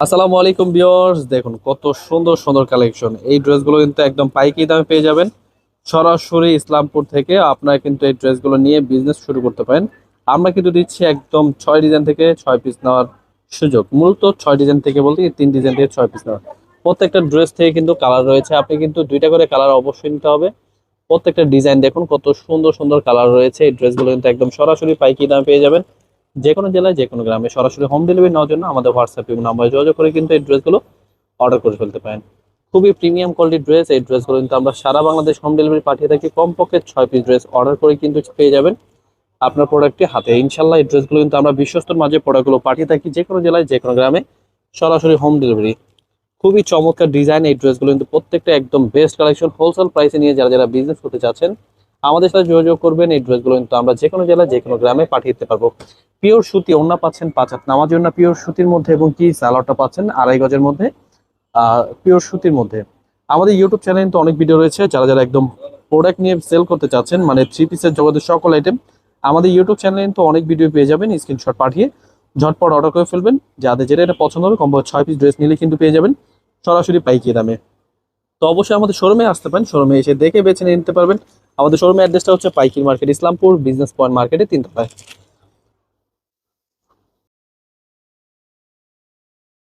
আসসালামু আলাইকুম ভিউয়ার্স। দেখুন, কত সুন্দর সুন্দর কালেকশন। এই ড্রেসগুলো কিন্তু একদম পাইকি দামে পেয়ে যাবেন। সরাসরি ইসলামপুর থেকে আপনারা কিন্তু এই ড্রেসগুলো নিয়ে বিজনেস শুরু করতে পারেন। আমরা কিন্তু দিচ্ছি একদম ছয় ডিজাইন থেকে ছয় পিস নেওয়ার সুযোগ। মূলত ছয় ডিজাইন থেকে বলতে তিন ডিজাইন থেকে ছয় পিস নেওয়ার প্রত্যেকটা ড্রেস থেকে কিন্তু কালার রয়েছে। আপনি কিন্তু দুইটা করে কালার অবশ্যই নিতে হবে। প্রত্যেকটা ডিজাইন দেখুন, কত সুন্দর সুন্দর কালার রয়েছে। এই ড্রেসগুলো কিন্তু একদম সরাসরি পাইকি দামে পেয়ে যাবেন। যে কোনো জেলায় যে কোনো গ্রামে সরাসরি হোম ডেলিভারি নেওয়ার জন্য আমাদের হোয়াটসঅ্যাপ নাম্বারে যোগাযোগ করে কিন্তু এই ড্রেসগুলো অর্ডার করে ফেলতে পারেন। খুবই প্রিমিয়াম কোয়ালিটির ড্রেস এই ড্রেসগুলো কিন্তু আমরা সারা বাংলাদেশ হোম ডেলিভারি পাঠিয়ে থাকি। কমপক্ষে ছয় পিস ড্রেস অর্ডার করে কিন্তু পেয়ে যাবেন আপনার প্রোডাক্টটি হাতে। ইনশাল্লাহ এই ড্রেসগুলো কিন্তু আমরা বিশ্বস্তর মাঝে প্রোডাক্টগুলো পাঠিয়ে থাকি যে কোনো জেলায় যে কোনো গ্রামে সরাসরি হোম ডেলিভারি খুবই চমৎকার ডিজাইন এই ড্রেসগুলো কিন্তু প্রত্যেকটা একদম বেস্ট কালেকশন হোলসেল প্রাইসে নিয়ে যারা যারা বিজনেস করতে চাচ্ছেন আমাদের সাথে যোগাযোগ করবেন। এই ড্রেসগুলো কিন্তু আমরা যে কোনো জেলায় যে কোনো গ্রামে পাঠিয়ে দিতে পারব। পিওর সুতি ওন্না পাচ্ছেন পাঁচ হাত নামার জন্য পিওর সুতির মধ্যে এবং কি সালোয়ারটা পাচ্ছেন আড়াই গজের মধ্যে পিওর সুতির মধ্যে। আমাদের ইউটিউব চ্যানেলে কিন্তু অনেক ভিডিও রয়েছে, যারা যারা একদম প্রোডাক্ট নিয়ে সেল করতে চাচ্ছেন মানে থ্রি পিসের জগতের সকল আইটেম আমাদের ইউটিউব চ্যানেলে কিন্তু অনেক ভিডিও পেয়ে যাবেন স্ক্রিনশট পাঠিয়ে ঝটপট অর্ডার করে ফেলবেন। যাদের যেটা এটা পছন্দ হবে, কমপক্ষে ছয় পিস ড্রেস নিলে কিন্তু পেয়ে যাবেন, সরাসরি পাইকি দামে। তো অবশ্যই আমাদের শোরুমে আসতে পারেন শোরুমে এসে দেখে বেছে নিতে পারবেন। আমাদের শোরুমের অ্যাড্রেসটা হচ্ছে পাইকির মার্কেট ইসলামপুর বিজনেস পয়েন্ট মার্কেটে তিনতলায়।